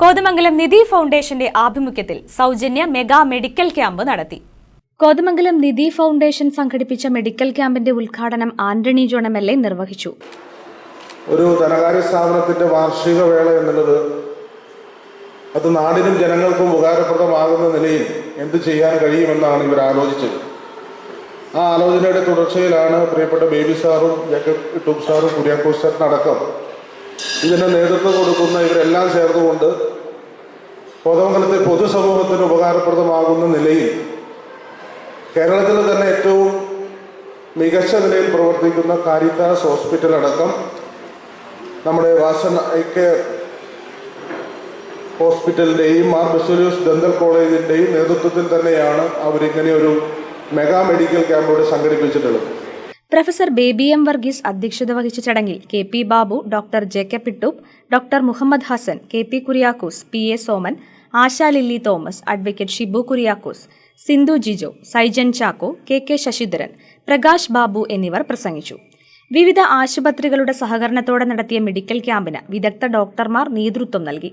കോതമംഗലം നിധി ഫൗണ്ടേഷന്റെ ആഭിമുഖ്യത്തിൽ സൗജന്യ മെഗാ മെഡിക്കൽ ക്യാമ്പ് നടത്തി. കോതമംഗലം നിധി ഫൗണ്ടേഷൻ സംഘടിപ്പിച്ച മെഡിക്കൽ ക്യാമ്പിന്റെ ഉദ്ഘാടനം Antony John M L A നിർവഹിച്ചു. ഒരു ധനകാര്യ സ്ഥാപനത്തിന്റെ വാർഷിക വേള എന്നുള്ളത് അത് നാടിനും ജനങ്ങൾക്കും ഉപകാരപ്രദമാകുന്ന നിലയിൽ എന്ത് ചെയ്യാൻ കഴിയുമെന്നാണ് ഇവർ ആലോചിച്ചത്. ആ ആലോചനയുടെ തുടർച്ചയിലാണ് പ്രിയപ്പെട്ട ബേബി സാറും ജേക്കബ് ടൂബ് സാറും കുര്യാക്കോസ് സാറിന് അടക്കം ഇതിന് നേതൃത്വം കൊടുക്കുന്ന ഇവരെല്ലാം ചേർന്നുകൊണ്ട് കോതമംഗലത്തെ പൊതുസമൂഹത്തിന് ഉപകാരപ്രദമാകുന്ന നിലയിൽ കേരളത്തിൽ തന്നെ ഏറ്റവും മികച്ച നിലയിൽ പ്രവർത്തിക്കുന്ന കാരിത്താസ് ഹോസ്പിറ്റൽ അടക്കം നമ്മുടെ വാസൻ ഐ കെയർ ഹോസ്പിറ്റലിന്റെയും മാർ ബസൂലിയൂസ് ഡെന്തൽ കോളേജിന്റെയും നേതൃത്വത്തിൽ തന്നെയാണ് അവരിങ്ങനെ ഒരു മെഗാ മെഡിക്കൽ ക്യാമ്പ് ഇവിടെ സംഘടിപ്പിച്ചിട്ടുള്ളത്. പ്രൊഫസർ ബേബി എം വർഗീസ് അധ്യക്ഷത വഹിച്ച ചടങ്ങിൽ K P Babu doctor J K പിട്ടൂപ്പ് doctor Muhammad Hassan K P Kuriakose P A Soman Asha Lilly Thomas advocate Shibu Kuriakose Sindhu Jijo Saijan Chacko K K Sasidharan Prakash Babu എന്നിവർ പ്രസംഗിച്ചു. വിവിധ ആശുപത്രികളുടെ സഹകരണത്തോടെ നടത്തിയ medical ക്യാമ്പിന് വിദഗ്ധ ഡോക്ടർമാർ നേതൃത്വം നൽകി.